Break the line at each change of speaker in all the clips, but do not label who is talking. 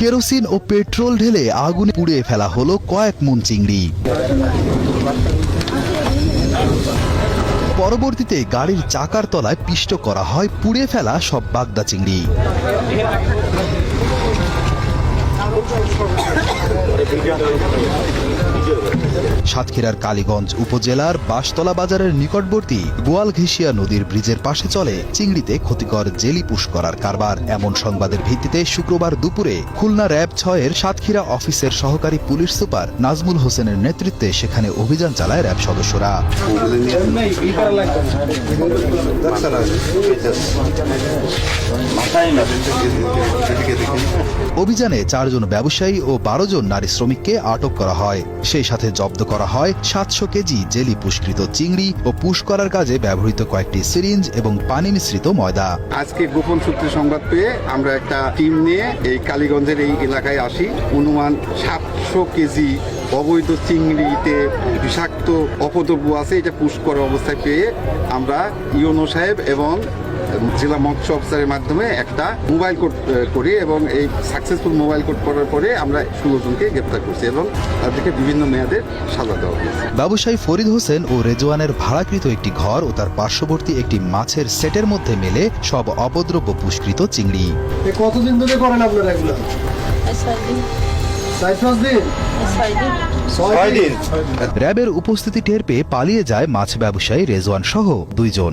Kerosene ও petrol ঢেলে আগুনে পুড়িয়ে ফেলা হলো কয়েক মন চিংড়ি। পরবর্তীতে গাড়ির চাকার তলায় পিষ্ট করা হয়, পুড়ে ফেলা সব বাগদা চিংড়ি। সাতক্ষীরার কালীগঞ্জ উপজেলার বাসতলা বাজারের নিকটবর্তী গোয়ালঘেশিয়া নদীর ব্রিজের পাশে চলে চিংড়িতে ক্ষতিকর জেলি পুশ করার কারবার। এমন সংবাদের ভিত্তিতে শুক্রবার দুপুরে খুলনা র্যাব ছয়ের সাতক্ষীরা অফিসের সহকারী পুলিশ সুপার নাজমুল হোসেনের নেতৃত্বে সেখানে অভিযান চালায় র্যাব সদস্যরা। অভিযানে চারজন ব্যবসায়ী ও বারো জন নারী শ্রমিককে আটক করা হয়। সেই সাথে জব্দ করা হয় সাতশো কেজি জেলি পুষ্কৃত চিংড়ি ও পুশ করার কাজে ব্যবহৃত কয়েকটি সিরিঞ্জ এবং পানি মিশ্রিত ময়দা।
আজকে গোপন সূত্রে সংবাদ পেয়ে আমরা একটা টিম নিয়ে এই কালীগঞ্জের এই এলাকায় আসি। অনুমান সাতশো কেজি অবৈধ চিংড়িতে বিষাক্ত অপদ্রব্য আছে, এটা পুশ করা অবস্থায় পেয়ে আমরা ইউনো সাহেব এবং জেলা মৎস্য অফিসারের মাধ্যমে একটা মোবাইল কোড করি এবং এই সাকসেসফুল মোবাইল কোড করার পরে আমরা ষোলো জনকে গ্রেপ্তার করছি এবং তাদেরকে বিভিন্ন মেয়াদের সাজা দেওয়া হয়েছে।
ব্যবসায়ী ফরিদ হোসেন ও রেজওয়ানের ভাড়াকৃত একটি ঘর ও তার পার্শ্ববর্তী একটি মাছের সেটের মধ্যে মেলে সব অপদ্রব্য পুষ্কৃত চিংড়ি।
কতদিন ধরে করেন আপনারা এগুলো?
র্যাবের উপস্থিতি টের পেয়ে পালিয়ে যায় মাছ ব্যবসায়ী রেজওয়ান সহ দুইজন।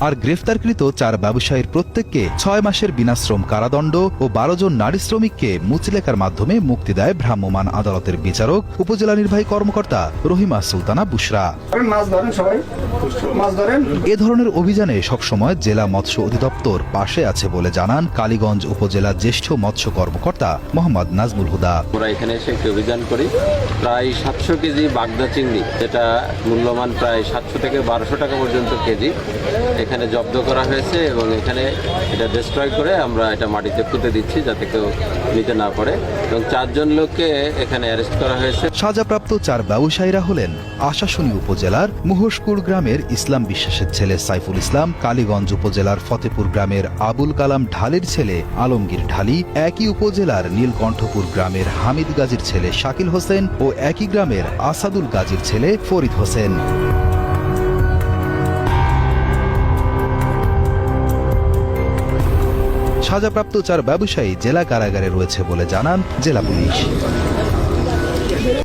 আর গ্রেফতারকৃত চার ব্যবসায়ীর প্রত্যেককে ছয় মাসের বিনাশ্রম কারাদণ্ড ও বারো জন নারী শ্রমিককে মুচলেখার মাধ্যমে মুক্তি দেয় ভ্রাম্যমাণ আদালতের বিচারক উপজেলা নির্বাহী কর্মকর্তা রহিমা সুলতানা
ধরেন
এ ধরনের অভিযানে সবসময় জেলা মৎস্য অধিদপ্তর পাশে আছে বলে জানান কালীগঞ্জ উপজেলার জ্যেষ্ঠ মৎস্য কর্মকর্তা মোহাম্মদ নাজমুল হুদা।
আমরা এখানে এসে একটি অভিযান করি। প্রায় সাতশো কেজি বাগদা চিংড়ি যেটা মূল্যমান প্রায় সাতশো থেকে বারোশো টাকা পর্যন্ত কেজি। এখানে জব্দ করা হয়েছে এবং এখানে এটা ডিস্ট্রয় করে আমরা এটা মাটিতে পুঁতে দিচ্ছি যাতে কেউ নিতে না পারে। এবং চারজন লোককে এখানে অ্যারেস্ট করা হয়েছে।
সাজাপ্রাপ্ত চার ব্যবসায়ীরা হলেন আশাশুনি উপজেলার মুহসকুর গ্রামের ইসলাম বিশ্বাসের ছেলে সাইফুল ইসলাম, কালীগঞ্জ উপজেলার ফতেপুর গ্রামের আবুল কালাম ঢালির ছেলে আলমগীর ঢালি, একই উপজেলার নীলকণ্ঠপুর গ্রামের হামিদ গাজীর ছেলে শাকিল হোসেন ও একই গ্রামের আসাদুল গাজীর ছেলে ফরিদ হোসেন। সাজাপ্রাপ্ত চার ব্যবসায়ী জেলা কারাগারে রয়েছে বলে জানান জেলা পুলিশ।